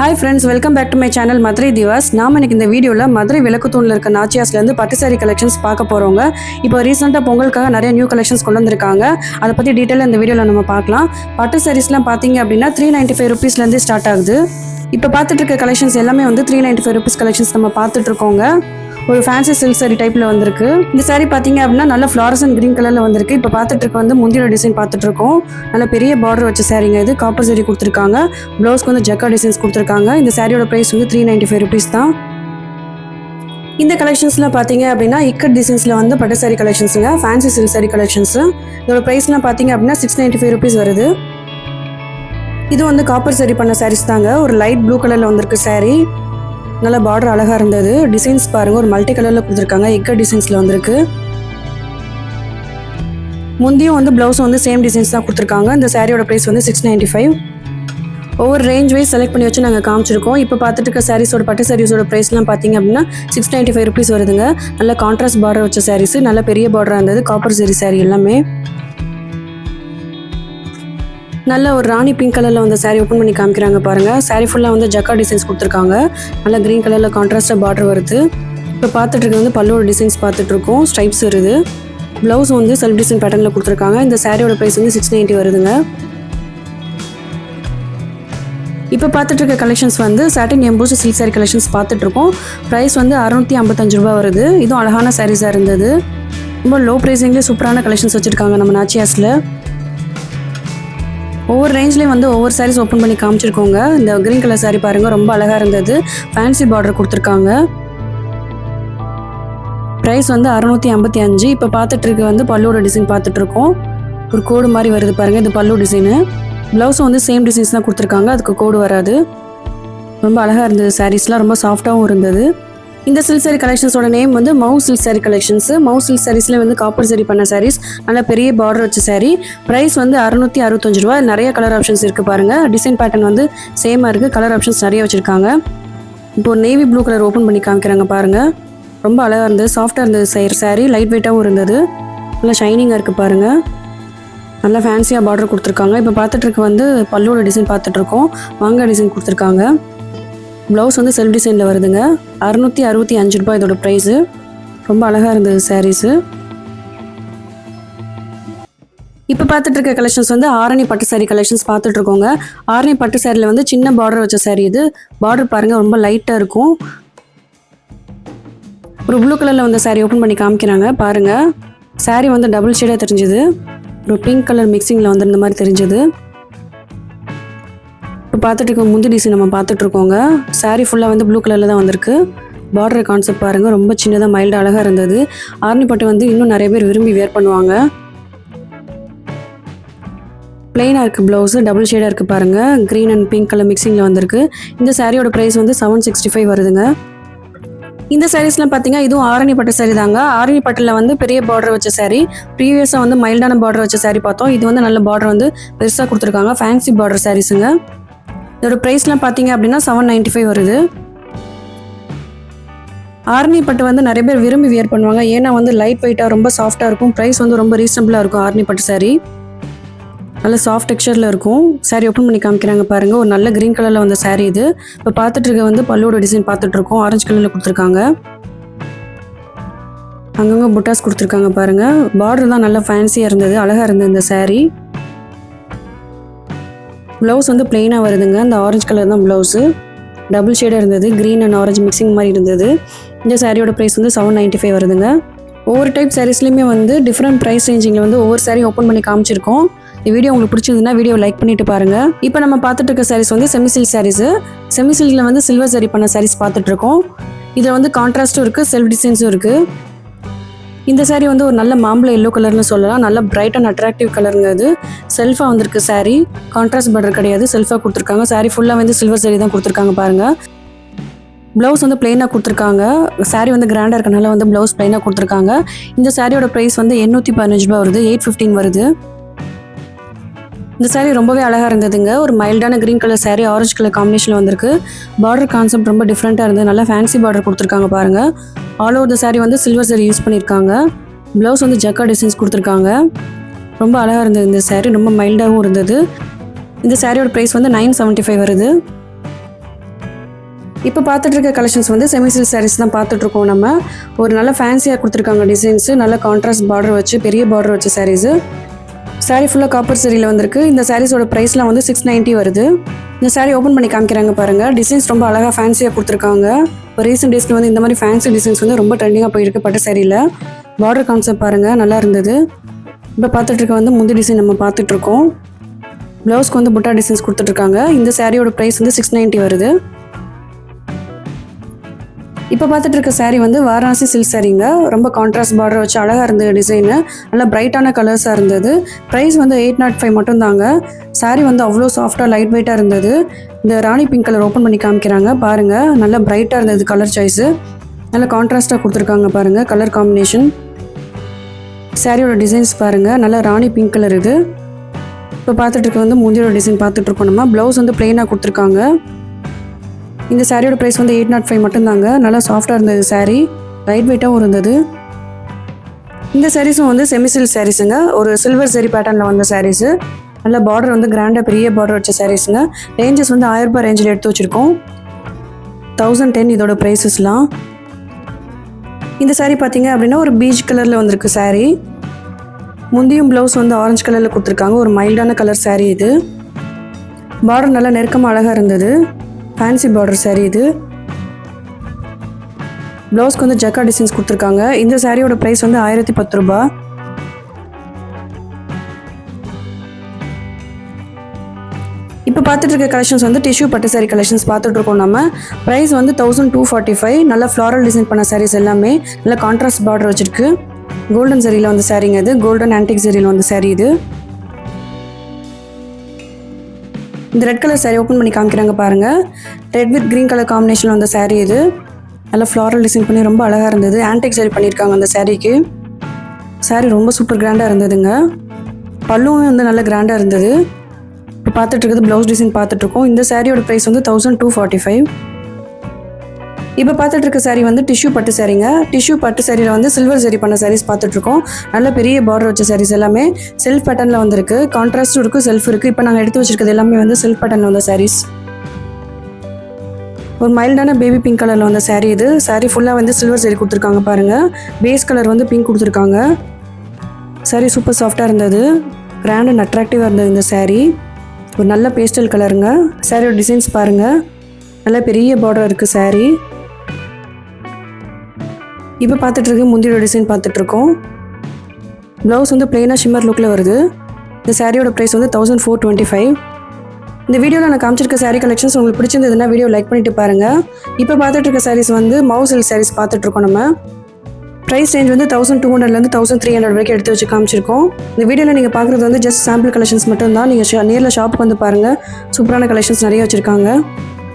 Hi friends welcome back to my channel Madurai Divas நாம் இன்னைக்கு இந்த வீடியோவில் மதுரை விளக்குத்தூணில் இருக்க நாச்சியாஸ்லேருந்து பட்டு சாரி கலெக்ஷன்ஸ் பார்க்க போகிறோங்க இப்போ ரீசெண்டாக பொங்கலுக்காக நிறைய நியூ கலெக்ஷன்ஸ் கொண்டு வந்திருக்காங்க. அதை பற்றி டீட்டெயிலாக இந்த வீடியோவில் நம்ம பார்க்கலாம். பட்டு சாரீஸ்லாம் பார்த்தீங்க அப்படின்னா த்ரீ நைன்ட்டி ஃபைவ் ருபீஸ்லேருந்து ஸ்டார்ட் ஆகுது. இப்போ பார்த்துட்டு இருக்க கலெக்ஷன்ஸ் எல்லாமே வந்து three ninety five rupees collections நம்ம பார்த்துட்டு இருக்கோங்க. ஒரு ஃபேன்சி சில்க் சாரி டைப்பில் வந்திருக்கு. இந்த சாரி பார்த்தீங்க அப்படின்னா நல்ல அண்ட் கிரீன் கலரில் வந்திருக்கு. இப்போ பார்த்துட்டு இருக்க வந்து முந்தியோட டிசைன் பார்த்துட்டு இருக்கோம். நல்ல பெரிய பார்டர் வச்ச சாரிங்க இது. காப்பர் சாரி கொடுத்துருக்காங்க. ப்ளவுஸ்க்கு வந்து ஜக்கா டிசைன்ஸ் கொடுத்துருக்காங்க. இந்த சாரியோட ப்ரைஸ் வந்து த்ரீ நைன்ட்டி ஃபைவ் ருபீஸ் தான். இந்த கலெக்ஷன்ஸில் பார்த்தீங்க அப்படின்னா இக்கட் டிசைன்ஸில் வந்து பட்டு சாரி கலெக்ஷன்ஸுங்க ஃபேன்சி சில்க் சாரி கலெக்ஷன்ஸு இதோட ப்ரைஸ்லாம் பார்த்தீங்க அப்படின்னா சிக்ஸ் நைன்ட்டி ஃபைவ் ருபீஸ் வருது. இது வந்து காப்பர் சரி பண்ண சாரீஸ் தாங்க. ஒரு லைட் ப்ளூ கலரில் வந்திருக்கு சாரீ நல்ல பார்டர் அழகாக இருந்தது. டிசைன்ஸ் பாருங்க ஒரு மல்டி கலரில் கொடுத்துருக்காங்க. எக்கர் டிசைன்ஸில் வந்திருக்கு. முந்தியும் வந்து ப்ளவுஸும் வந்து சேம் டிசைன்ஸ் தான் கொடுத்துருக்காங்க. இந்த சாரியோட ப்ரைஸ் வந்து சிக்ஸ் நைன்ட்டி ஃபைவ் ஒவ்வொரு ரேஞ்ச் வைஸ் செலக்ட் பண்ணி வச்சு நாங்கள் காமிச்சிருக்கோம். இப்போ பார்த்துட்டு இருக்க சாரீஸோட பட்டு சாரீஸோட ப்ரைஸ்லாம் பார்த்தீங்க அப்படின்னா சிக்ஸ் நைன்ட்டி ஃபைவ் ருபீஸ் வருதுங்க. நல்ல கான்ட்ராஸ்ட் பார்டர் வச்ச சாரீஸ் நல்ல பெரிய பார்டராக இருந்தது. காப்பர் சரி சாரி எல்லாமே. நல்ல ஒரு ராணி பிங்க் கலரில் வந்து saree ஓப்பன் பண்ணி காமிக்கிறாங்க பாருங்கள் saree ஃபுல்லாக வந்து ஜக்கா டிசைன்ஸ் கொடுத்துருக்காங்க. நல்லா க்ரீன் கலரில் கான்ட்ராஸ்டாக பார்டர் வருது. இப்போ பார்த்துட்டு வந்து பல்லோட டிசைன்ஸ் பார்த்துட்ருக்கோம் ஸ்டைப்ஸ் ஸ்ட்ரைப்ஸ் வருது. ப்ளவுஸ் வந்து செல்ஃப் டிசைன் பேட்டர்னில் கொடுத்துருக்காங்க. இந்த சாரியோட ப்ரைஸ் வந்து சிக்ஸ் நைன்ட்டி வருதுங்க. இப்போ பார்த்துட்டு இருக்க கலெக்ஷன்ஸ் வந்து satin emboss silk saree collections பார்த்துட்ருக்கோம் ப்ரைஸ் வந்து அறநூற்றி ஐம்பத்தஞ்சு ரூபா வருது. இதுவும் அழகான சாரீஸாக இருந்தது. ரொம்ப லோ ப்ரைஸிங்லேயே சூப்பரான கலெக்ஷன்ஸ் வச்சுருக்காங்க நம்ம நாச்சியாஸில் ஒவ்வொரு ரேஞ்ச்லேயும் வந்து ஒவ்வொரு சாரீஸ் ஓப்பன் பண்ணி காமிச்சிருக்கோங்க. இந்த க்ரீன் கலர் சாரீ பாருங்கள் ரொம்ப அழகாக இருந்தது. ஃபேன்சி பார்டர் கொடுத்துருக்காங்க. ப்ரைஸ் வந்து அறநூற்றி ஐம்பத்தி அஞ்சு. இப்போ பார்த்துட்டு இருக்க வந்து பல்லோட டிசைன் பார்த்துட்டு இருக்கோம். ஒரு கோடு மாதிரி வருது பாருங்கள் இது பல்லு டிசைனு ப்ளவுஸும் வந்து சேம் டிசைன்ஸ் தான் கொடுத்துருக்காங்க அதுக்கு கோடு வராது. ரொம்ப அழகாக இருந்தது சாரீஸ்லாம் ரொம்ப சாஃப்டாகவும் இருந்தது. இந்த சில்க் சாரி கலெக்ஷன்ஸோட நேம் வந்து மவு சில்க் சாரி கலெக்ஷன்ஸ் மவு சில்க் சாரீஸ்ல வந்து காப்பர் சரி பண்ண சாரீஸ் நல்லா பெரிய பார்டர் வச்ச saree. ப்ரைஸ் வந்து அறுநூத்தி அறுபத்தஞ்சு ரூபா நிறைய கலர் ஆப்ஷன்ஸ் இருக்கு பாருங்க. டிசைன் பேட்டர்ன் வந்து சேமாக இருக்கு. கலர் ஆப்ஷன்ஸ் நிறைய வச்சிருக்காங்க. இப்போ நேவி ப்ளூ கலர் ஓப்பன் பண்ணி காமிக்கிறாங்க பாருங்க. ரொம்ப அழகாக இருந்தது. சாஃப்டாக இருந்தது சைர் saree. லைட் வெயிட்டாகவும் இருந்தது. நல்லா ஷைனிங்காக இருக்குது பாருங்க. நல்லா ஃபேன்சியாக பார்டர் கொடுத்துருக்காங்க. இப்போ பார்த்துட்டு இருக்க வந்து பல்லோட டிசைன் பார்த்துட்ருக்கோம் மாங்காய் வாங்க டிசைன் கொடுத்துருக்காங்க. ப்ளவுஸ் வந்து செல்ஃப் டிசைனில் வருதுங்க. அறுநூற்றி அறுபத்தி அஞ்சு ரூபாய் இதோட ப்ரைஸு ரொம்ப அழகாக இருந்தது சாரீஸு இப்போ பார்த்துட்டு இருக்க கலெக்ஷன்ஸ் வந்து ஆரணி பட்டு saree கலெக்ஷன்ஸ் பார்த்துட்டு இருக்கோங்க. ஆரணி பட்டு சாரியில் வந்து சின்ன பார்டர் வச்ச saree இது. பார்டர் பாருங்கள் ரொம்ப லைட்டாக இருக்கும். ஒரு ப்ளூ கலரில் வந்து சாரீ ஓப்பன் பண்ணி காமிக்கிறாங்க பாருங்கள் saree வந்து டபுள் ஷேடாக தெரிஞ்சுது. ஒரு பிங்க் கலர் மிக்சிங்கில் வந்து இந்த மாதிரி தெரிஞ்சுது. இப்போ பார்த்துட்டு இருக்க முந்தி டிசைன் நம்ம பார்த்துட்டு இருக்கோங்க ஃபுல்லாக வந்து ப்ளூ கலரில் தான் வந்திருக்கு. பார்டர் கான்செப்ட் பாருங்கள் ரொம்ப சின்னதாக மைல்டு அழகாக இருந்தது. ஆர்னி பட்டு வந்து இன்னும் நிறைய பேர் விரும்பி வேர் பண்ணுவாங்க. பிளெயினாக இருக்குது ப்ளவுஸு டபுள் ஷேடாக இருக்குது பாருங்கள் க்ரீன் அண்ட் பிங்க் கலர் மிக்சிங்கில் வந்திருக்கு. இந்த சாரியோட ப்ரைஸ் வந்து செவன் சிக்ஸ்டி ஃபைவ் வருதுங்க. இந்த சாரீஸ்லாம் பார்த்தீங்கன்னா இதுவும் ஆரணி பட்டு சாரி தாங்க. ஆரணி பட்டில் வந்து பெரிய பார்டர் வச்ச சாரி ப்ரீவியஸாக வந்து மைல்டான பார்டர் வச்ச சாரி பார்த்தோம். இது வந்து நல்ல பார்டர் வந்து பெருசாக கொடுத்துருக்காங்க. ஃபேன்சி பார்டர் சாரீஸுங்க இதோட ப்ரைஸ்லாம் பார்த்தீங்க அப்படின்னா செவன் நைன்ட்டி ஃபைவ் வருது. ஆர்னி பட்டு வந்து நிறைய பேர் விரும்பி வியர் பண்ணுவாங்க. ஏன்னா வந்து லைட் வெயிட்டாக ரொம்ப சாஃப்டாக இருக்கும். ப்ரைஸ் வந்து ரொம்ப ரீசனபிளாக இருக்கும் ஆர்னி பட்டு saree. நல்ல சாஃப்ட் டெக்ஸ்சரில் இருக்கும். Saree ஓப்பன் பண்ணி காமிக்கிறாங்க பாருங்கள் ஒரு நல்ல க்ரீன் கலரில் வந்த saree இது. இப்போ பார்த்துட்டு இருக்க வந்து பல்லோட டிசைன் பார்த்துட்டு இருக்கோம். ஆரஞ்சு கலரில் கொடுத்துருக்காங்க. அங்கங்கே புட்டாஸ் கொடுத்துருக்காங்க பாருங்கள் பார்டர் தான் நல்லா ஃபேன்சியாக இருந்தது அழகாக இருந்தது இந்த சாரீ ப்ளவுஸ் வந்து பிளெயினாக வருதுங்க. இந்த ஆரஞ்சு கலர் தான் ப்ளவுஸு டபுள் ஷேடாக இருந்தது. க்ரீன் அண்ட் ஆரஞ்சு மிக்சிங் மாதிரி இருந்தது. இந்த சாரியோட ப்ரைஸ் வந்து செவன் நைன்ட்டி ஃபைவ் வருதுங்க. ஒவ்வொரு டைப் சாரீஸ்லையுமே வந்து டிஃப்ரெண்ட் ப்ரைஸ் ரேஞ்சிங்கில் வந்து ஒவ்வொரு சாரியும் ஓப்பன் பண்ணி காமிச்சிருக்கோம். இந்த வீடியோ உங்களுக்கு பிடிச்சிருந்ததுன்னா வீடியோ லைக் பண்ணிட்டு பாருங்க. இப்போ நம்ம பார்த்துட்டு இருக்க சாரீஸ் வந்து செமி சில்க் சாரீஸ் செமி சில்கில் வந்து சில்வர் சாரி பண்ண சாரீஸ் பார்த்துட்டு இருக்கோம். இதில் வந்து கான்ட்ராஸ்ட்டும் இருக்குது செல்ஃப் டிசைன்ஸும் இருக்குது இந்த சாரீ வந்து ஒரு நல்ல மாம்பழ எல்லோ கலர்னு சொல்லலாம். நல்ல பிரைட் அண்ட் அட்ராக்டிவ் கலருங்க அது. செல்ஃபாக வந்திருக்கு சாரீ கான்ட்ராஸ்ட் பார்டர் கிடையாது. செல்ஃபாக கொடுத்துருக்காங்க. சாரீ ஃபுல்லாக வந்து சில்வர் சாரீ தான் கொடுத்துருக்காங்க பாருங்கள் ப்ளவுஸ் வந்து பிளெயினாக கொடுத்துருக்காங்க. சாரீ வந்து கிராண்டாக இருக்கனால வந்து ப்ளவுஸ் பிளெயினாக கொடுத்துருக்காங்க. இந்த சாரியோட ப்ரைஸ் வந்து எண்ணூற்றி பதினஞ்சு ரூபா வருது. எயிட் ஃபிஃப்டீன் வருது. இந்த சாரீ ரொம்பவே அழகாக இருந்ததுங்க. ஒரு மைல்டான green colour saree orange colour காம்பினேஷனில் வந்திருக்கு. பார்டர் கான்செப்ட் ரொம்ப டிஃப்ரெண்ட்டாக இருந்தது. நல்லா ஃபேன்சி பார்டர் கொடுத்துருக்காங்க பாருங்கள் ஆல் ஓவர் த சாரீ வந்து சில்வர் saree யூஸ் பண்ணியிருக்காங்க. ப்ளவுஸ் வந்து ஜக்கா டிசைன்ஸ் கொடுத்துருக்காங்க. ரொம்ப அழகாக இருந்தது இந்த சாரீ ரொம்ப மைல்டாகவும் இருந்தது. இந்த சாரியோட ப்ரைஸ் வந்து நைன் செவன்ட்டி ஃபைவ் வருது. இப்போ பார்த்துட்டு இருக்க கலெக்ஷன்ஸ் வந்து செமி சில்க் சாரீஸ் தான் பார்த்துட்ருக்கோம் நம்ம. ஒரு நல்ல ஃபேன்சியாக கொடுத்துருக்காங்க டிசைன்ஸு நல்ல கான்ட்ராஸ்ட் பார்டர் வச்சு பெரிய பார்டர் வச்ச சாரீஸு சாரீ ஃபுல்லாக காப்பர் சரியில் வந்திருக்கு. இந்த சாரீஸோட ப்ரைஸ்லாம் வந்து சிக்ஸ் நைன்ட்டி வருது. இந்த சாரீ ஓப்பன் பண்ணி காமிக்கிறாங்க பாருங்கள் டிசைன்ஸ் ரொம்ப அழகாக ஃபேன்சியாக கொடுத்துருக்காங்க. இப்போ ரீசெண்ட் டேஸில் வந்து இந்த மாதிரி ஃபேன்சி டிசைன்ஸ் வந்து ரொம்ப ட்ரெண்டிங்காக போயிருக்கு பட்டு சாரியில் பார்டர் கான்செப்ட் பாருங்கள் நல்லா இருந்தது. இப்போ பார்த்துட்டு இருக்க வந்து முந்தி டிசைன் நம்ம பார்த்துட்டு இருக்கோம். ப்ளவுஸ்க்கு வந்து புட்டா டிசைன்ஸ் கொடுத்துட்ருக்காங்க இந்த சாரியோட ப்ரைஸ் வந்து சிக்ஸ் நைன்ட்டி வருது. இப்போ பார்த்துட்டு இருக்க சாரீ வந்து வாரணாசி சில்க் சாரீங்க ரொம்ப கான்ட்ராஸ்ட் பார்டர் வச்சு அழகாக இருந்தது டிசைனு நல்லா பிரைட்டான கலர்ஸாக இருந்தது. ப்ரைஸ் வந்து எயிட் நாட் oh ஃபைவ் மட்டும் தாங்க வந்து அவ்வளோ சாஃப்டாக லைட் வெயிட்டாக இருந்தது. இந்த ராணி பிங்க் கலர் ஓப்பன் பண்ணி காமிக்கிறாங்க. பாருங்கள் நல்லா பிரைட்டாக இருந்தது கலர் சாய்ஸு நல்லா கான்ட்ராஸ்ட்டாக கொடுத்துருக்காங்க பாருங்கள் கலர் காம்பினேஷன் சாரியோட டிசைன்ஸ் பாருங்கள் நல்லா ராணி பிங்க் கலர் இது. இப்போ பார்த்துட்டு இருக்க வந்து முந்தியோட டிசைன் பார்த்துட்டு இருக்கோம் நம்ம. ப்ளவுஸ் வந்து பிளெயினாக கொடுத்துருக்காங்க. இந்த சாரியோட ப்ரைஸ் வந்து எயிட் நாட் ஃபைவ் மட்டும்தாங்க. நல்லா சாஃப்டாக இருந்தது saree. லைட் வெயிட்டாகவும் இருந்தது. இந்த சாரீஸும் வந்து செமி சில்க் சாரீஸுங்க ஒரு சில்வர் சரி பேட்டர்னில் வந்த சாரீஸு நல்ல பார்டர் வந்து கிராண்டாக பெரிய பார்டர் வச்ச சாரீஸுங்க ரேஞ்சஸ் வந்து ஆயிரம் ரூபாய் ரேஞ்சில் எடுத்து வச்சுருக்கோம். தௌசண்ட் டென் இதோட ப்ரைஸஸ்லாம் இந்த சாரீ பார்த்தீங்க அப்படின்னா ஒரு பீச் கலரில் வந்திருக்கு சாரீ முந்தியும் ப்ளவுஸ் வந்து ஆரஞ்சு கலரில் கொடுத்துருக்காங்க. ஒரு மைல்டான கலர் சாரீ இது. பார்டர் நல்லா நெருக்கமாக அழகாக இருந்தது. ஃபேன்சி பார்டர் சாரீ இது. ப்ளவுஸ்க்கு வந்து ஜக்கா டிசைன்ஸ் கொடுத்துருக்காங்க. இந்த சாரியோட ப்ரைஸ் வந்து ஆயிரத்தி பத்து ரூபா. இப்போ பார்த்துட்டு இருக்க கலெக்ஷன்ஸ் வந்து டிஷ்யூ பட்டு சாரி கலெக்ஷன்ஸ் பார்த்துட்டு இருக்கோம் நம்ம. ப்ரைஸ் வந்து தௌசண்ட் டூ ஃபார்ட்டி ஃபைவ் நல்ல ஃப்ளாரல் டிசைன் பண்ண சாரீஸ் எல்லாமே. நல்ல கான்ட்ராஸ்ட் பார்டர் வச்சிருக்கு. கோல்டன் சரியில் வந்து சாரீங்க இது. கோல்டன் ஆன்டிக் சரியில் வந்து சாரி இது. இந்த ரெட் கலர் saree ஓப்பன் பண்ணி காமிக்கிறாங்க பாருங்க. ரெட் வித் green கலர் காம்பினேஷனில் வந்த saree இது. நல்லா ஃப்ளாரல் டிசைன் பண்ணி ரொம்ப அழகாக இருந்தது. ஆன்டிக் saree பண்ணியிருக்காங்க அந்த சாரீக்கு saree ரொம்ப சூப்பர் கிராண்டாக இருந்ததுங்க. பல்லுவும் வந்து நல்ல கிராண்டாக இருந்தது. இப்போ பார்த்துட்டு இருக்கிறது ப்ளவுஸ் டிசைன் பார்த்துட்ருக்கோம் இந்த சாரியோட ப்ரைஸ் வந்து தௌசண்ட் டூ ஃபார்ட்டி ஃபைவ் இப்போ பார்த்துட்டு இருக்க saree வந்து டிஷ்யூ பட்டு சாரீங்க டிஷ்யூ பட்டு சாரியில் வந்து சில்வர் சரி பண்ண சாரீஸ் பார்த்துட்ருக்கோம். நல்ல பெரிய பார்டர் வச்ச சாரீஸ் எல்லாமே செல்ஃப் பேட்டர்னில் வந்திருக்கு. கான்ட்ராஸ்டும் இருக்குது செல்ஃப் இருக்குது இப்போ நாங்கள் எடுத்து வச்சிருக்கிறது எல்லாமே வந்து செல்ஃப் பேட்டர்னில் வந்த சாரீஸ் ஒரு மைல்டான பேபி பிங்க் கலரில் வந்த சாரீ இது. சாரீ ஃபுல்லாக வந்து சில்வர் saree கொடுத்துருக்காங்க பாருங்கள் பேஸ் கலர் வந்து பிங்க் கொடுத்துருக்காங்க. சாரீ சூப்பர் சாஃப்டாக இருந்தது. கிராண்ட் அண்ட் அட்ராக்டிவாக இருந்தது இந்த சாரீ ஒரு நல்ல பேஸ்டல் கலருங்க சாரியோட டிசைன்ஸ் பாருங்கள் நல்ல பெரிய பார்டர் இருக்குது சாரீ இப்போ பார்த்துட்டு இருக்க முந்தியோட டிசைன் பார்த்துட்டு இருக்கோம் ப்ளவுஸ் வந்து பிளெயினாக ஷிம்மர் லுக்கில் வருது. இந்த சாரியோட ப்ரைஸ் வந்து தௌசண்ட் ஃபோர் டுவெண்ட்டி ஃபைவ் இந்த வீடியோவில் நான் காமிச்சிருக்க சாரீ கலெக்ஷன்ஸ் உங்களுக்கு பிடிச்சிருந்ததுன்னா வீடியோ லைக் பண்ணிட்டு பாருங்கள் இப்போ பார்த்துட்டு இருக்க சாரீஸ் வந்து மவு சில்க் sarees பார்த்துட்ருக்கோம் நம்ம. ப்ரைஸ் ரேஞ்ச் வந்து தௌசண்ட் டூ ஹண்ட்ரட்லேருந்து தௌசண்ட் த்ரீ ஹண்ட்ரட் வரைக்கும் எடுத்து வச்சு காமிச்சிருக்கோம். இந்த வீடியோவில் நீங்கள் பார்க்குறது வந்து ஜஸ்ட் சாம்பிள் கலெக்ஷன்ஸ் மட்டும் தான் நீங்கள் ஷா நேரில் ஷாப்புக்கு வந்து பாருங்கள் சூப்பரான கலெக்ஷன்ஸ் நிறைய வச்சுருக்காங்க.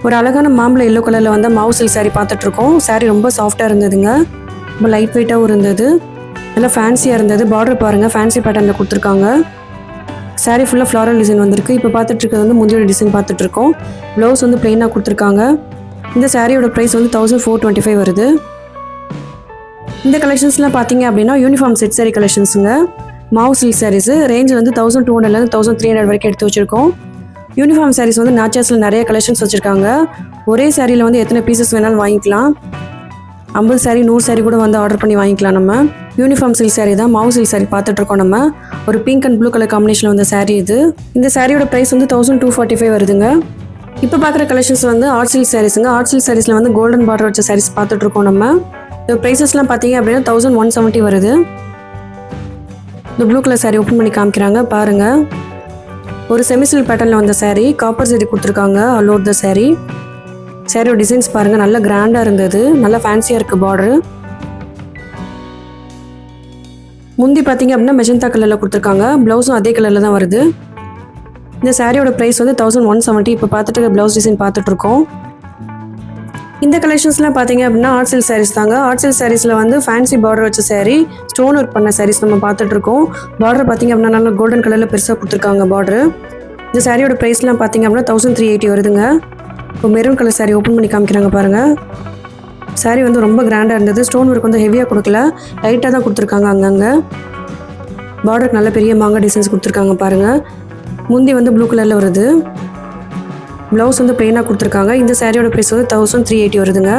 ஒரு அழகான மாம்பழ எல்லோ கலரில் வந்து மாவு சில்க் saree பார்த்துட்ருக்கோம். சாரீ ரொம்ப சாஃப்டாக இருந்ததுங்க. ரொம்ப லைட் வெயிட்டாகவும் இருந்தது. நல்லா ஃபேன்சியாக இருந்தது. பார்டர் பாருங்கள் ஃபேன்சி பேட்டர்னில் கொடுத்துருக்காங்க. சாரீ ஃபுல்லாக ஃப்ளாரல் டிசைன் வந்திருக்கு. இப்போ பார்த்துட்ருக்கிறது வந்து முந்தியோட டிசைன் பார்த்துட்ருக்கோம் ப்ளவுஸ் வந்து ப்ளெயினாக கொடுத்துருக்காங்க. இந்த சாரியோட ப்ரைஸ் வந்து தௌசண்ட் ஃபோர் டுவெண்ட்டி ஃபைவ் வருது. இந்த கலெக்ஷன்ஸ்லாம் பார்த்தீங்க அப்படின்னா யூனிஃபார்ம் செட் saree கலெக்ஷன்ஸுங்க மாவு சில்க் சாரீஸு ரேஞ்ச் வந்து தௌசண்ட் டூ ஹண்ட்ரட்லேருந்து தௌசண்ட் த்ரீ ஹண்ட்ரட் வரைக்கும் எடுத்து வச்சுருக்கோம். யூனிஃபார்ம் சாரீஸ் வந்து நாச்சாஸில் நிறைய கலெக்ஷன்ஸ் வச்சுருக்காங்க. ஒரே சாரியில் வந்து எத்தனை பீசஸ் வேணாலும் வாங்கிக்கலாம். ஐம்பது சாரி நூறு சாரி கூட வந்து ஆர்டர் பண்ணி வாங்கிக்கலாம் நம்ம. யூனிஃபார்ம் சில்க் saree தான் மாவு சில்க் saree பார்த்துட்ருக்கோம் நம்ம. ஒரு pink and blue colour combination வந்த saree இது. இந்த சாரியோட ப்ரைஸ் வந்து தௌசண்ட் டூ ஃபார்ட்டி ஃபைவ் வருதுங்க. இப்போ பார்க்குற கலெக்ஷன்ஸ் வந்து ஆர்ட் சில்க் சாரீஸுங்க ஆர்ட் சில்க் சாரீஸில் வந்து கோல்டன் பார்டர் வச்ச சாரீஸ் பார்த்துட்ருக்கோம் நம்ம. இந்த ப்ரைஸஸ்லாம் பார்த்தீங்க அப்படின்னா தௌசண்ட் ஒன் செவன்ட்டி வருது. இந்த ப்ளூ கலர் saree ஓப்பன் பண்ணி காமிக்கிறாங்க பாருங்கள் ஒரு செமிசில் பேட்டர்னில் வந்த சாரீ காப்பர் saree கொடுத்துருக்காங்க அல்லோர் த சாரீ சாரியோட டிசைன்ஸ் பாருங்கள் நல்லா கிராண்டாக இருந்தது. நல்லா ஃபேன்சியாக இருக்குது பார்டரு முந்தி பார்த்தீங்க அப்படின்னா மெஜந்தா கலரில் கொடுத்துருக்காங்க. ப்ளவுஸும் அதே கலரில் தான் வருது. இந்த சாரியோட ப்ரைஸ் வந்து தௌசண்ட் ஒன் செவன்ட்டி இப்போ பார்த்துட்டு ப்ளவுஸ் டிசைன் பார்த்துட்ருக்கோம் இந்த கலெக்ஷன்ஸ்லாம் பார்த்தீங்க அப்படின்னா ஆர்ட் சில்க் sarees தாங்க. ஆர்ட் சில்க் சாரீஸில் வந்து ஃபேன்சி பார்டர் வச்ச சாரீ ஸ்டோன் ஒர்க் பண்ண சாரீஸ் நம்ம பார்த்துட்ருக்கோம் பார்டர் பார்த்தீங்க அப்படின்னா நல்லா கோல்டன் கலரில் பெருசாக கொடுத்துருக்காங்க பார்டரு இந்த சாரியோட ப்ரைஸ்லாம் பார்த்தீங்க அப்படின்னா தௌசண்ட் த்ரீ எயிட்டி வருதுங்க. இப்போ மெரூன் கலர் saree ஓப்பன் பண்ணி காமிக்கிறாங்க பாருங்கள் saree வந்து ரொம்ப கிராண்டாக இருந்தது. ஸ்டோன் ஒர்க் வந்து ஹெவியாக கொடுக்கல. லைட்டாக தான் கொடுத்துருக்காங்க அங்கங்கே. பார்டருக்கு நல்ல பெரிய மாங்காய் டிசைன்ஸ் கொடுத்துருக்காங்க பாருங்கள் முந்தி வந்து ப்ளூ கலரில் வருது. ப்ளவுஸ் வந்து ப்ளெயினாக கொடுத்துருக்காங்க. இந்த சாரியோட ப்ரைஸ் வந்து தௌசண்ட் த்ரீ எயிட்டி வருதுங்க.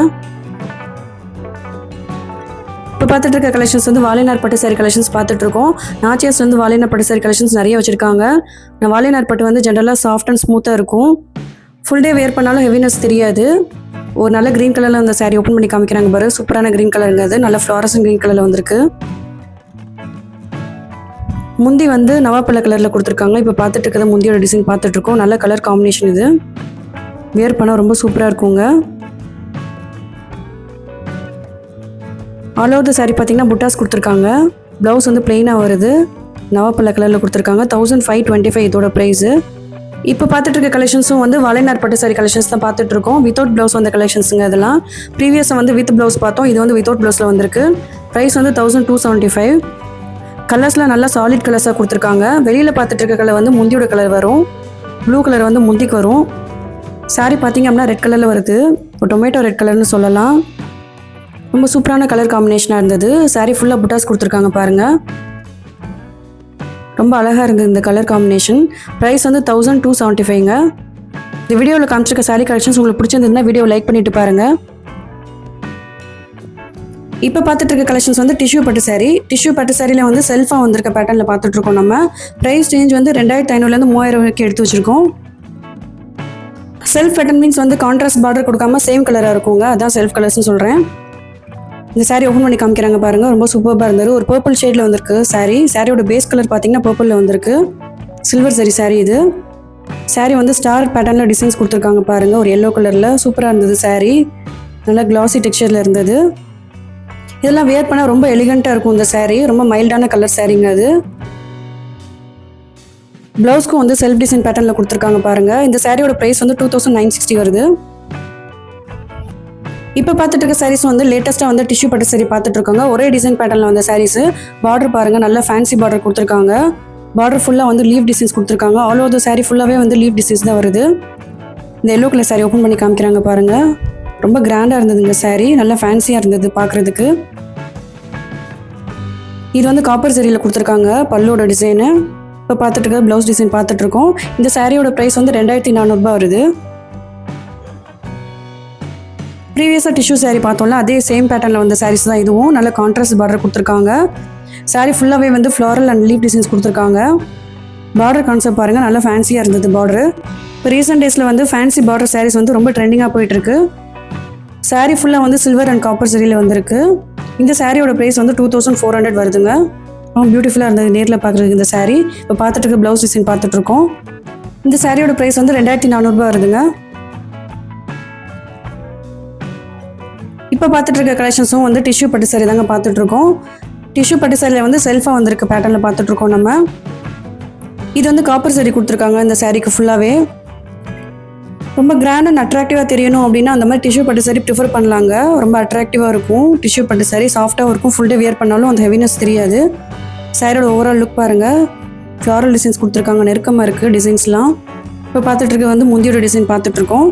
இப்போ பார்த்துட்டு இருக்க கலெக்ஷன்ஸ் வந்து வாலினார் பட்டு சாரி கலெக்ஷன்ஸ் பார்த்துட்டு இருக்கோம். நாச்சியாஸ் வந்து வாலினார் பட்டு சாரி கலெக்ஷன்ஸ் நிறைய வச்சுருக்காங்க. நான் வாலினார் பட்டு வந்து ஜென்ரலாக சாஃப்ட் அண்ட் ஸ்மூத்தாக இருக்கும். ஃபுல் டே வேர் பண்ணாலும் ஹெவினஸ் தெரியாது. ஒரு நல்ல க்ரீன் கலரில் அந்த சாரி ஓப்பன் பண்ணி காமிக்கிறாங்க பாரு. சூப்பரான க்ரீன் கலருங்க அது. நல்ல ஃப்ளாரஸன் க்ரீன் கலரில் வந்திருக்கு. முந்தி வந்து நவாப்பழ கலரில் கொடுத்துருக்காங்க. இப்போ பார்த்துட்டு இருக்கிறத முந்தியோட டிசைன் பார்த்துட்ருக்கோம் நல்ல கலர் காம்பினேஷன் இது. வேர் பண்ணால் ரொம்ப சூப்பராக இருக்குங்க. ஆல் ஓவர் த சாரி பார்த்தீங்கன்னா புட்டாஸ் கொடுத்துருக்காங்க. ப்ளவுஸ் வந்து பிளெயினாக வருது. நவாப்பழ கலரில் கொடுத்துருக்காங்க. தௌசண்ட் ஃபைவ் டுவெண்ட்டி ஃபைவ் இதோட ப்ரைஸு இப்போ பார்த்துட்டு இருக்க கலெக்ஷன்ஸும் வந்து வலைநார் பட்டு சாரி கலெக்ஷன்ஸ் தான் பார்த்துட்டு இருக்கோம் வித்தவுட் ப்ளவுஸ் வந்த கலெக்ஷன்ஸுங்க இதெல்லாம். ப்ரீவியஸாக வந்து வித் ப்ளவுஸ் பார்த்தோம். இது வந்து வித்தவுட் ப்ளவுஸில் வந்திருக்கு. ப்ரைஸ் வந்து தௌசண்ட் டூ செவன்ட்டி ஃபைவ் கலர்ஸில் நல்லா சாலிட் கலர்ஸாக கொடுத்துருக்காங்க. வெளியில் பார்த்துட்டு இருக்க கலர் வந்து முந்தியோட கலர் வரும். ப்ளூ கலர் வந்து முந்திக்கு வரும். சாரீ பார்த்தீங்க அப்படின்னா ரெட் கலரில் வருது. டொமேட்டோ ரெட் கலர்னு சொல்லலாம். ரொம்ப சூப்பரான கலர் காம்பினேஷனாக இருந்தது. சாரீ ஃபுல்லாக புட்டாஸ் கொடுத்துருக்காங்க பாருங்கள் ரொம்ப அழகாக இருந்தது இந்த கலர் காம்பினேஷன் ப்ரைஸ் வந்து தௌசண்ட் டூ செவன்ட்டி ஃபைவ்ங்க இந்த வீடியோவில் காமிச்சிருக்க சாரி கலெக்ஷன்ஸ் உங்களுக்கு பிடிச்சிருந்ததுன்னா வீடியோ லைக் பண்ணிட்டு பாருங்கள் இப்போ பார்த்துட்டு இருக்க கலெக்ஷன்ஸ் வந்து டிஷ்யூ பட்டு சாரி டிஷ்யூ பட்டு சாரியில் வந்து செல்ஃபாக வந்திருக்க பேட்டர்னில் பார்த்துட்டு இருக்கோம் நம்ம. ப்ரைஸ் ரேஞ்ச் வந்து ரெண்டாயிரத்தி ஐநூறுலேருந்து மூவாயிரம் வரைக்கும் எடுத்து வச்சுருக்கோம். செல்ஃப் பேட்டர்ன் மீன்ஸ் வந்து கான்ட்ராஸ்ட் பார்டர் கொடுக்காம சேம் கலராக இருக்குங்க. அதான் செல்ஃப் கலர்ஸ்னு சொல்கிறேன் இந்த சாரீ ஓப்பன் பண்ணி காமிக்கிறாங்க பாருங்கள் ரொம்ப சூப்பராக இருந்தது. ஒரு பர்பிள் ஷேடில் வந்திருக்கு. Saree சாரியோட பேஸ் கலர் பார்த்தீங்கன்னா பர்பிளில் வந்திருக்கு. சில்வர் சரி saree இது. Saree வந்து ஸ்டார் பேட்டர்னில் டிசைன்ஸ் கொடுத்துருக்காங்க பாருங்கள் ஒரு எல்லோ கலரில் சூப்பராக இருந்தது saree. நல்லா கிளாசி டெக்ஸ்டரில் இருந்தது. இதெல்லாம் வேர் பண்ணால் ரொம்ப எலிகண்ட்டாக இருக்கும் இந்த saree. ரொம்ப மைல்டான கலர் சாரீங்க அது. ப்ளவுஸ்க்கும் வந்து செல்ஃப் டிசைன் பேட்டர்னில் கொடுத்துருக்காங்க பாருங்கள் இந்த சாரியோட ப்ரைஸ் வந்து டூ தௌசண்ட் நைன் சிக்ஸ்டி வருது. இப்போ பார்த்துட்டு இருக்க சாரீஸ் வந்து லேட்டஸ்ட்டாக வந்து டிஷ்யூ பட்டு சரி பார்த்துட்டு இருக்காங்க. ஒரே டிசைன் பேட்டர்னில் வந்த சாரீஸ் பார்டர் பாருங்கள் நல்ல ஃபேன்சி பார்டர் கொடுத்துருக்காங்க. பார்டர் ஃபுல்லாக வந்து லீவ் டிசைன்ஸ் கொடுத்துருக்காங்க. ஆல் ஓவர் த ஃபுல்லாகவே வந்து லீவ் டிசைன்ஸ் தான் வருது. இந்த எல்லோ கலர் saree ஓப்பன் பண்ணி காமிக்கிறாங்க பாருங்கள் ரொம்ப கிராண்டாக இருந்தது இந்த saree. நல்லா ஃபேன்சியாக இருந்தது பார்க்குறதுக்கு. இது வந்து காப்பர் சரியில் கொடுத்துருக்காங்க பல்லோட டிசைனு இப்போ பார்த்துட்டு இருக்க ப்ளவுஸ் டிசைன் பார்த்துட்டு இருக்கோம். இந்த சாரியோட ப்ரைஸ் வந்து ரெண்டாயிரத்தி நானூறுபா வருது. ப்ரீவியஸாக டிஷ்யூ சாரீ பார்த்தோம்ல அதே சேம் பேட்டர்னில் வந்த சாரீஸ் தான் இதுவும். நல்ல கான்ட்ராஸ்ட் பார்டர் கொடுத்துருக்காங்க. சாரீ ஃபுல்லாகவே வந்து ஃப்ளாரல் அண்ட் லீப் டிசைன்ஸ் கொடுத்துருக்காங்க. பார்டர் கான்செப்ட் பாருங்கள் நல்லா ஃபேன்சியாக இருந்தது பார்டரு இப்போ ரீசெண்ட் டேஸில் வந்து ஃபேன்சி பார்டர் சாரீஸ் வந்து ரொம்ப ட்ரெண்டிங்காக போயிட்டுருக்கு. சாரீ ஃபுல்லாக வந்து சில்வர் அண்ட் காப்பர் சரியில் வந்திருக்கு. இந்த சாரியோட ப்ரைஸ் வந்து டூ தௌசண்ட் ஃபோர் ஹண்ட்ரட் வருதுங்க. ரொம்ப பியூட்டிஃபுல்லாக இருந்தது நேரில் பார்க்குறதுக்கு இந்த சாரீ இப்போ பார்த்துட்டு இருக்க ப்ளவுஸ் டிசைன் பார்த்துட்ருக்கோம் இந்த சாரியோட ப்ரைஸ் வந்து ரெண்டாயிரத்தி நானூறுபா வருதுங்க. இப்போ பார்த்துட்டு இருக்க கலெக்ஷன்ஸும் வந்து டிஷ்யூ பட்டு சாரி தாங்க பார்த்துட்டு இருக்கோம் டிஷ்யூ பட்டு சாரியில் வந்து செல்ஃபாக வந்திருக்க பேட்டர்னில் பார்த்துட்டு இருக்கோம் நம்ம. இது வந்து காப்பர் சாரி கொடுத்துருக்காங்க இந்த சாரீக்கு ஃபுல்லாகவே ரொம்ப கிராண்ட் அண்ட் அட்ராக்டிவாக தெரியணும் அப்படின்னா அந்த மாதிரி டிஷ்யூ பட்டு சாரி ப்ரிஃபர் பண்ணலாங்க. ரொம்ப அட்ராக்டிவாக இருக்கும். டிஷ்யூ பட்டு சாரி சாஃப்டாகவும் இருக்கும். ஃபுல் டே வியர் பண்ணாலும் அந்த ஹெவினஸ் தெரியாது. சாரியோட ஓவரால் லுக் பாருங்கள் ஃப்ளாரல் டிசைன்ஸ் கொடுத்துருக்காங்க. நெருக்கமாக இருக்குது டிசைன்ஸ்லாம் இப்போ பார்த்துட்டு இருக்க வந்து முந்தியோட டிசைன் பார்த்துட்ருக்கோம்.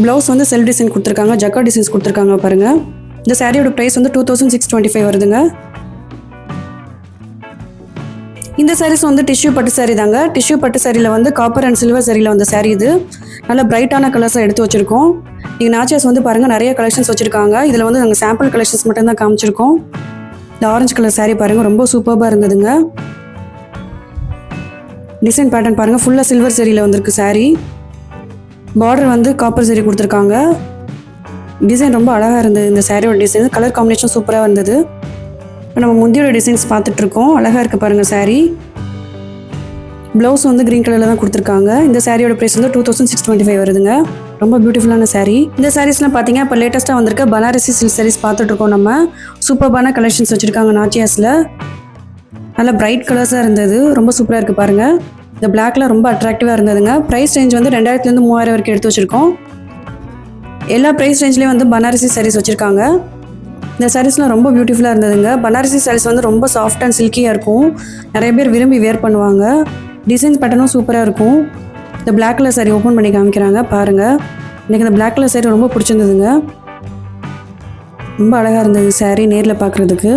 ப்ளவுஸ் வந்து செல்ஃப் டிசைன் கொடுத்துருக்காங்க ஜக்கா டிசைன்ஸ் கொடுத்துருக்காங்க பாருங்கள் இந்த சாரியோட ப்ரைஸ் வந்து two thousand six twenty five வருதுங்க. இந்த சாரீஸ் வந்து டிஷ்யூ பட்டு saree தாங்க. டிஷ்யூ பட்டு சாரியில் வந்து காப்பர் அண்ட் சில்வர் சாரியில் வந்த சாரீ இது. நல்ல பிரைட்டான கலர்ஸாக எடுத்து வச்சுருக்கோம். நீங்கள் நாச்சர்ஸ் வந்து பாருங்கள் நிறைய கலெக்ஷன்ஸ் வச்சுருக்காங்க. இதில் வந்து நாங்கள் சாம்பிள் கலெக்ஷன்ஸ் மட்டும்தான் காமிச்சிருக்கோம். இந்த ஆரஞ்சு கலர் சாரீ பாருங்கள் ரொம்ப சூப்பராக இருந்ததுங்க. டிசைன் பேட்டர்ன் பாருங்கள் ஃபுல்லாக சில்வர் சாரியில் வந்திருக்கு சாரீ பார்டர் வந்து காப்பர் சரி கொடுத்துருக்காங்க. டிசைன் ரொம்ப அழகாக இருந்தது. இந்த சாரியோட டிசைன் கலர் காம்பினேஷன் சூப்பராக இருந்தது இப்போ நம்ம முந்தியோட டிசைன்ஸ் பார்த்துட்ருக்கோம். அழகாக இருக்குது பாருங்கள் saree. ப்ளவுஸ் வந்து க்ரீன் கலரில் தான் கொடுத்துருக்காங்க. இந்த சாரியோட ப்ரைஸ் வந்து two thousand six twenty five வருதுங்க. ரொம்ப பியூட்டிஃபுல்லான சாரீ இந்த சாரீஸ்லாம் பார்த்தீங்க இப்போ லேட்டஸ்ட்டாக வந்திருக்க பனாரசி சில்க் சாரீஸ் பார்த்துட்ருக்கோம் நம்ம. சூப்பர்பான கலெக்ஷன்ஸ் வச்சுருக்காங்க நாச்சியாஸில் நல்லா பிரைட் கலர்ஸாக இருந்தது. ரொம்ப சூப்பராக இருக்குது பாருங்கள் இந்த பிளாக்ல ரொம்ப அட்ராக்டிவாக இருந்ததுங்க. ப்ரைஸ் ரேஞ்ச் வந்து ரெண்டாயிரத்துலேருந்து மூவாயிரம் வரைக்கும் எடுத்து வச்சுருக்கோம். எல்லா ப்ரைஸ் ரேஞ்ச்லேயும் வந்து பனாரசி சாரீஸ் வச்சுருக்காங்க. இந்த சாரீஸ்லாம் ரொம்ப பியூட்டிஃபுல்லாக இருந்ததுங்க. பனாரசி சாரீஸ் வந்து ரொம்ப சாஃப்ட் அண்ட் சில்கியாக இருக்கும். நிறைய பேர் விரும்பி வேர் பண்ணுவாங்க. டிசைன்ஸ் பட்டனும் சூப்பராக இருக்கும். இந்த பிளாக் கலர் saree ஓப்பன் பண்ணி காமிக்கிறாங்க. பாருங்கள் எனக்கு இந்த பிளாக் கலர் saree ரொம்ப பிடிச்சிருந்ததுங்க. ரொம்ப அழகாக இருந்தது saree நேரில் பார்க்குறதுக்கு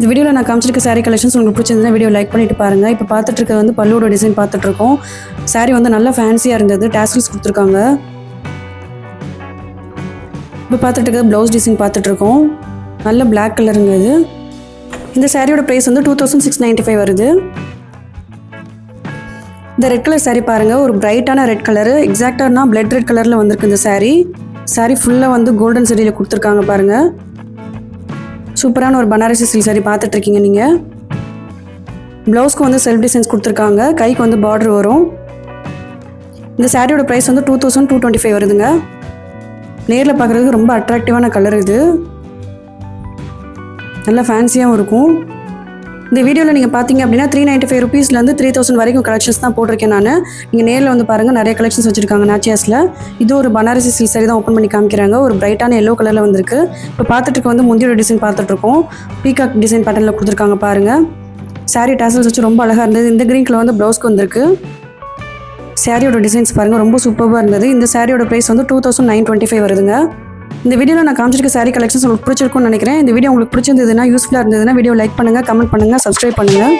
இந்த வீடியோவில் நான் காமிச்சிருக்க saree கலெக்ஷன்ஸ் உங்களுக்கு பிடிச்சிருந்தா வீடியோ லைக் பண்ணிட்டு பாருங்கள் இப்போ பார்த்துட்டு இருக்கிறது வந்து பல்லுவோட டிசைன் பார்த்துட்ருக்கோம். saree வந்து நல்லா ஃபேன்சியாக இருந்தது. டேசல்ஸ் கொடுத்துருக்காங்க. இப்போ பார்த்துட்டு இருக்க ப்ளவுஸ் டிசைன் பார்த்துட்ருக்கோம். நல்ல பிளாக் கலருங்க இது. இந்த சாரியோட ப்ரைஸ் வந்து two thousand six ninety five வருது. இந்த ரெட் கலர் saree பாருங்கள் ஒரு பிரைட்டான ரெட் கலரு எக்ஸாக்டானா பிளட் ரெட் கலரில் வந்திருக்கு இந்த saree. saree ஃபுல்லாக வந்து கோல்டன் செடியில் கொடுத்துருக்காங்க பாருங்கள் சூப்பரான ஒரு பனாரசி சில் சாரி பார்த்துட்டு இருக்கீங்க நீங்கள் ப்ளவுஸ்க்கு வந்து செல்ஃப் டிசைன்ஸ் கொடுத்துருக்காங்க. கைக்கு வந்து பார்டர் வரும். இந்த சாரியோட ப்ரைஸ் வந்து two thousand two twenty five வருதுங்க. நேரில் பார்க்குறதுக்கு ரொம்ப அட்ராக்டிவான கலர் இது. நல்லா ஃபேன்சியாகவும் இருக்கும். இந்த வீடியோவில் நீங்கள் பார்த்தீங்க அப்படின்னா த்ரீ நைன்ட்டி ஃபைவ் ருபீஸ்லேருந்து த்ரீ தௌசண்ட் வரைக்கும் கலெக்ஷன்ஸ் தான் போட்டிருக்கேன் நான். நீங்கள் நேரில் வந்து பாருங்கள் நிறைய கலெக்ஷன்ஸ் வச்சுருக்காங்க நாச்சியாஸில் இது ஒரு பனாரசி சில்க் தான் ஓப்பன் பண்ணி காமிக்கிறாங்க. ஒரு பிரைட்டான எல்லோ கலரில் வந்திருக்கு. இப்போ பார்த்துட்டு வந்து முந்தியோட டிசைன் பார்த்துட்ருக்கோம் பீகாக் டிசைன் பேட்டர்னில் கொடுத்துருக்காங்க பாருங்கள் சாரீ டேசல்ஸ் வச்சு ரொம்ப அழகாக இருந்தது. இந்த க்ரீன் கலர் வந்து ப்ளவுஸ்க்கு வந்திருக்கு. சாரியோட டிசைன்ஸ் பாருங்கள் ரொம்ப சூப்பராக இருந்தது. இந்த சாரியோட ப்ரைஸ் வந்து two thousand nine twenty five வருதுங்க. இந்த வீடியோவில் நான் காமிச்சிருக்க சாரி கலெக்ஷன்ஸ் உங்களுக்கு பிடிச்சிருக்கும்னு நினைக்கிறேன். இந்த வீடியோ உங்களுக்கு பிடிச்சிருந்ததுன்னா யூஸ்ஃபுல்லாக இருந்ததுன்னா வீடியோ லைக் பண்ணுங்கள் கமெண்ட் பண்ணுங்கள் சப்ஸ்கிரைப் பண்ணுங்கள்